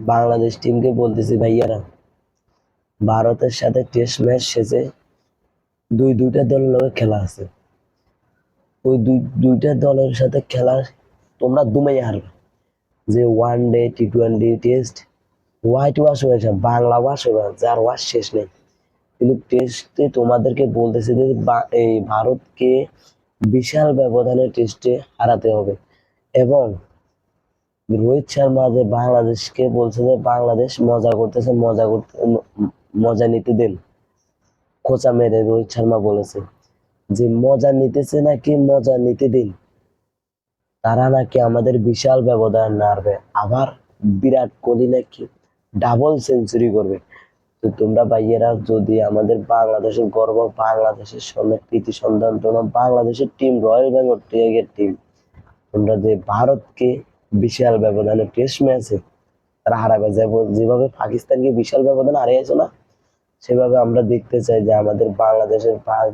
বাংলাদেশ টিমকে বলতেছি, ভাইয়ারা, ভারতের সাথে টেস্ট ম্যাচ শেষে দুই দুইটা দলের লগে খেলা আছে। ওই দুই, দুইটা দলের সাথে খেলা তোমরা দুমাই হারবে। যে one day T twenty test white wash হয়েছে বাংলা ওয়াশ হবে যার ওয়াশ শেষ নেই। কিন্তু টেস্টে তোমাদেরকে বলতেছে যে এই ভারতকে বিশাল ব্যবধানে টেস্টে হারাতে হবে। এবং রোহিত শর্মা যে বাংলাদেশকে বলছে যে বাংলাদেশ মজা করতেছে, মজা করতে মজা নিতে দেন। খোঁচা মেরে রোহিত শর্মা বলেছে যে, মজা নিতেছে নাকি মজা নিতে দিন? তারা নাকি আমাদের বিশাল ব্যবধান নাড়বে। আবার বিরাট কোহলি নাকি ডাবল সেঞ্চুরি করবে। তো তোমরা ভাইয়েরা, যদি আমাদের বাংলাদেশের গর্ব, বাংলাদেশের সঙ্গে প্রীতি সন্ধান, তোমরা বাংলাদেশের টিম রয়্যাল বেঙ্গল টিম তোমরা যে ভারতকে বিশাল ব্যবধানে টেস্ট ম্যাচে তারা হারাবে। যেভাবে পাকিস্তানকে বিশাল ব্যবধানে হারিয়েছো না, সেভাবে আমরা দেখতে চাই যে আমাদের বাংলাদেশের ভাগ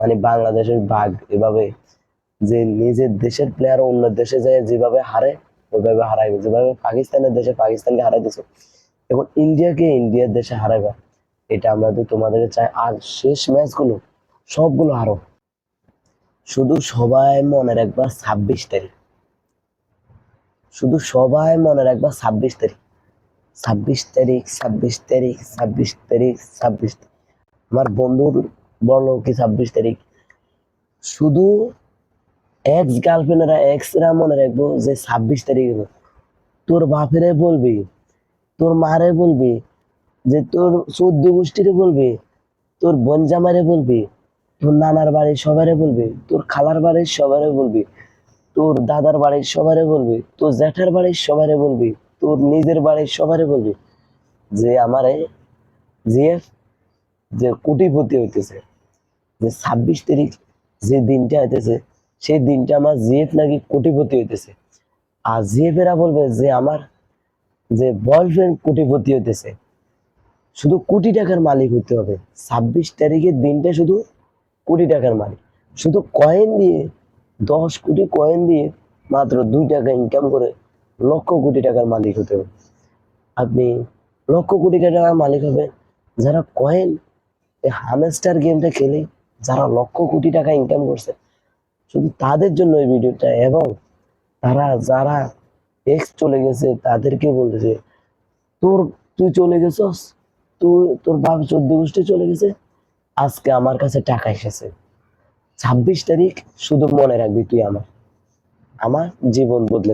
মানে বাংলাদেশের ভাগ এভাবে যে নিজের দেশের প্লেয়ার অন্য দেশে যায়, যেভাবে হারে ওইভাবে হারাইবে। যেভাবে পাকিস্তানের দেশে পাকিস্তানকে হারাই দিছো এখন ইন্ডিয়াকে ইন্ডিয়ার দেশে হারাইবা, এটা আমরা তো তোমাদেরকে চাই। আর শেষ ম্যাচগুলো সবগুলো হারো। শুধু সবাই মনে রাখবা ছাব্বিশ তারিখ। শুধু সবাই মনে রাখবা ছাব্বিশ তারিখ। ছাব্বিশ তারিখ ছাব্বিশ তারিখ ছাব্বিশ তারিখ ছাব্বিশ তারিখ। আমার বন্ধুর বলো কি ছাব্বিশ তারিখ। শুধু এক্স গার্লফ্রেন্ডরা এক্সরা মনে রাখব যে ছাব্বিশ তারিখ তোর বাপেরে বলবি, তোর মারে বলবি, যে তোর চোদ্দ গোষ্ঠীরে বলবি, তোর বনজামারে বলবি, তোর নানার বাড়ির সবারে বলবি, তোর খালার বাড়ির সবারে বলবি। তোর দাদার বাড়ির সবারে বলবি, তোর জ্যাঠার বাড়ির সবারে বলবি, তোর নিজের বাড়ির সবারে বলবি যে আমারে যে যে কোটিপতি হইতেছে, যে ছাব্বিশ তারিখ যে দিনটা হইতেছে, সেই দিনটা আমার জিএফ নাকি কোটিপতি হইতেছে। আর জিএফ এরা বলবে যে আমার যে বয়ফ্রেন্ড কোটিপতি হইতেছে। শুধু কোটি টাকার মালিক হতে হবে। ছাব্বিশ তারিখের দিনটা শুধু কোটি টাকার মালিক। শুধু কয়েন দিয়ে দশ কোটি কয়েন দিয়ে মাত্র দুই টাকা ইনকাম করে লক্ষ কোটি টাকার মালিক হতে হবে। আপনি লক্ষ কোটি টাকার মালিক হবে, যারা কয়েন এই হামেস্টার গেমটা খেলে যারা লক্ষ কোটি টাকা ইনকাম করছে, শুধু তাদের জন্য এই ভিডিওটা এবং তারা যারা এক্স চলে গেছে তাদেরকে বলতেছে, তোর, তুই চলে গেছস? তুই, তোর বাপ চোদ্দ গোষ্ঠী চলে গেছে? আজকে আমার কাছে টাকা এসেছে। ছাব্বিশ তারিখ শুধু মনে রাখবি তুই আমার। আমার জীবন বদলেছে।